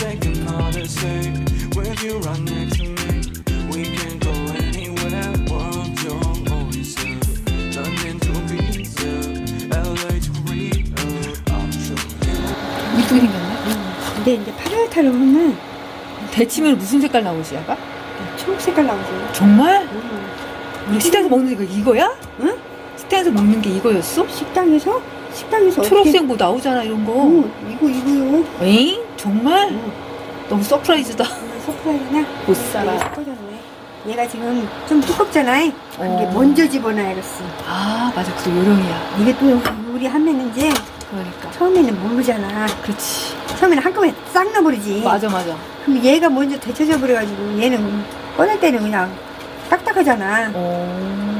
second all the same When you right next to me We can go anywhere 원정 어디서 런던 to 비자 LA to Rio 이쁘게 생겼네 음. 근데 이제 파릇타로 하면 데치면 무슨 색깔 나오지 아까? 초록 색깔 나오지. 정말? 음. 우리 식당에서 먹는 거 이거야? 응? 식당에서 먹는 게 이거였어? 식당에서 식당에서 어떻게- 뭐 나오잖아 이런 거 어, 이거 이거요 에잉? 정말? 응. 너무 서프라이즈다. 서프라이즈나? 못 살아. 꺼졌네. 얘가 지금 좀 두껍잖아. 이게 어. 먼저 집어넣어야겠어. 아, 맞아. 그 요령이야. 이게 또 요리하면 이제 그러니까. 처음에는 모르잖아. 그렇지. 처음에는 한꺼번에 싹 넣어버리지. 맞아, 맞아. 그럼 얘가 먼저 데쳐져 버려가지고 얘는 꺼낼 때는 그냥 딱딱하잖아. 어.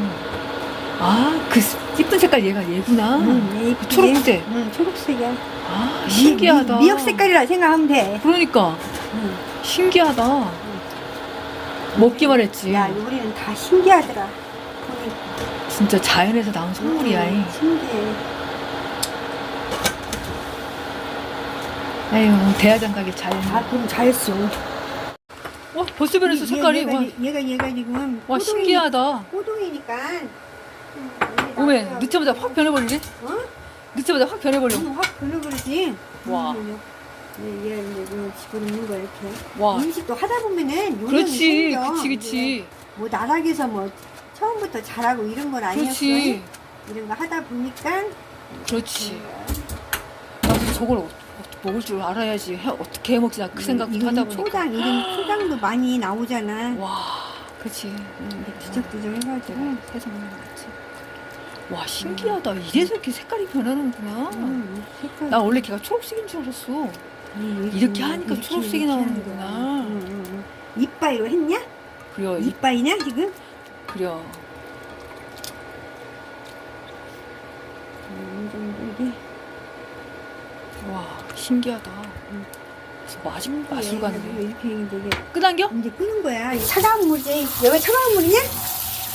아, 그 예쁜 색깔 얘가 얘구나. 응, 얘그 초록색. 응, 초록색이야. 아, 신기하다. 미, 미역 색깔이라 생각하면 돼. 그러니까. 응. 신기하다. 먹기만 했지. 야, 요리는 다 신기하더라. 보니까. 진짜 자연에서 나온 선물이야. 응, 신기해. 아유, 대화장 가기 잘. 아, 그럼 잘했어. 와, 벌써 변했어, 색깔이. 얘가, 와, 얘가, 얘가 지금. 와 호동이- 신기하다. 호동이니까. 음, 오메, 나중에 늦자마자 확 변해버리네? 어? 늦자마자 확 변해버려. 음, 확 변해버리지. 와. 음, 얘, 얘 이제 그 집어넣는 거야, 이렇게. 와. 음식도 하다 보면은 요령이 그렇지, 생겨. 그치, 이게 그치. 뭐 나락에서 뭐 처음부터 잘하고 이런 건 아니었어. 그렇지. 이런 거 하다 보니까 그렇지. 나도 저걸 어, 어, 먹을 줄 알아야지. 해, 어떻게 해 먹지? 나 그 생각도 이건 하다 보니까. 초장 이런 초장도 많이 나오잖아. 와, 그치. 음, 뒤적뒤적 해가지고. 세상에 맞지. 와, 신기하다. 이래서 이렇게 색깔이 변하는구나. 음, 색깔. 나 원래 걔가 초록색인 줄 알았어. 음, 이렇게 하니까 초록색이 이렇게 나오는구나. 음, 음, 음. 이빠이로 했냐? 그려, 이, 이빠이냐 지금? 그려. 음, 이 정도 이게. 와, 신기하다. 그래서 마중 마술 같네. 이렇게 되게 끄당겨? 이제 끄는 거야. 이 차가운 물이지. 여기 차가운 물이냐?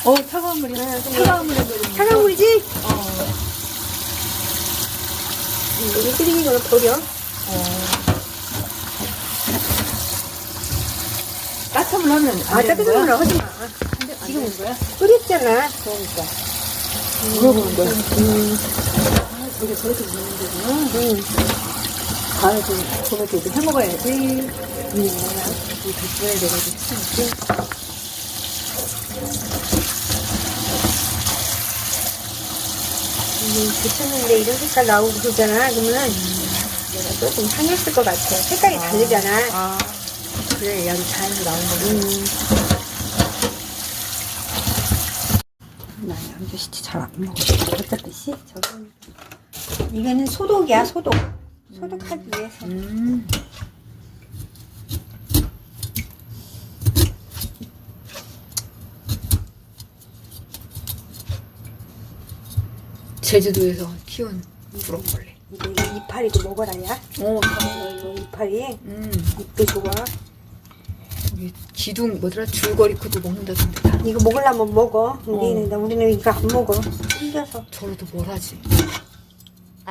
어, 차가운 물이. 차가운 물에 차가운 물이지? 어. 음, 여기 끓이는 거는 버려. 어. 따뜻한 물 하면 안 아, 되는 따뜻한 거야? 물로 하지 마. 안 되는 거야? 끓였잖아. 그러니까. 물어보는 거야. 음, 아, 저게 저렇게 먹는 거구나. 음. 가을 좀 저렇게 좀 해먹어야지. 음, 이 덕분에 내가 좀. 음, 붙였는데 이런 색깔 나오고 그러잖아. 그러면 내가 조금 상했을 것 같아. 색깔이 다르잖아. 아, 그래, 아주 자연스레 나온 거구나. 음. 나 양주 시치 잘 안 먹어. 어차피 씨, 저거. 이거는 소독이야, 소독. 소독하기 위해서. 음. 제주도에서 키운 브로콜리. 이거 이파리도 먹어라, 야. 어, 이거, 이파리. 음. 잎도 좋아. 우리 기둥 뭐더라 줄거리코도 먹는다던데. 이거 먹으려면 먹어. 우리는, 우리는 이거 안 먹어. 힘들어서. 저러도 뭘 하지?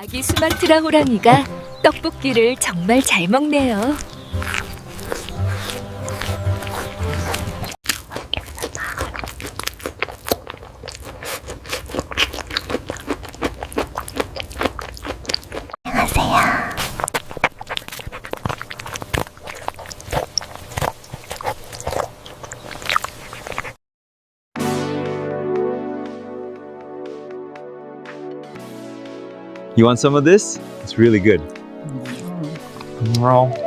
아기 스마트라 호랑이가 떡볶이를 정말 잘 먹네요. You want some of this? It's really good. Mm-hmm. Roll.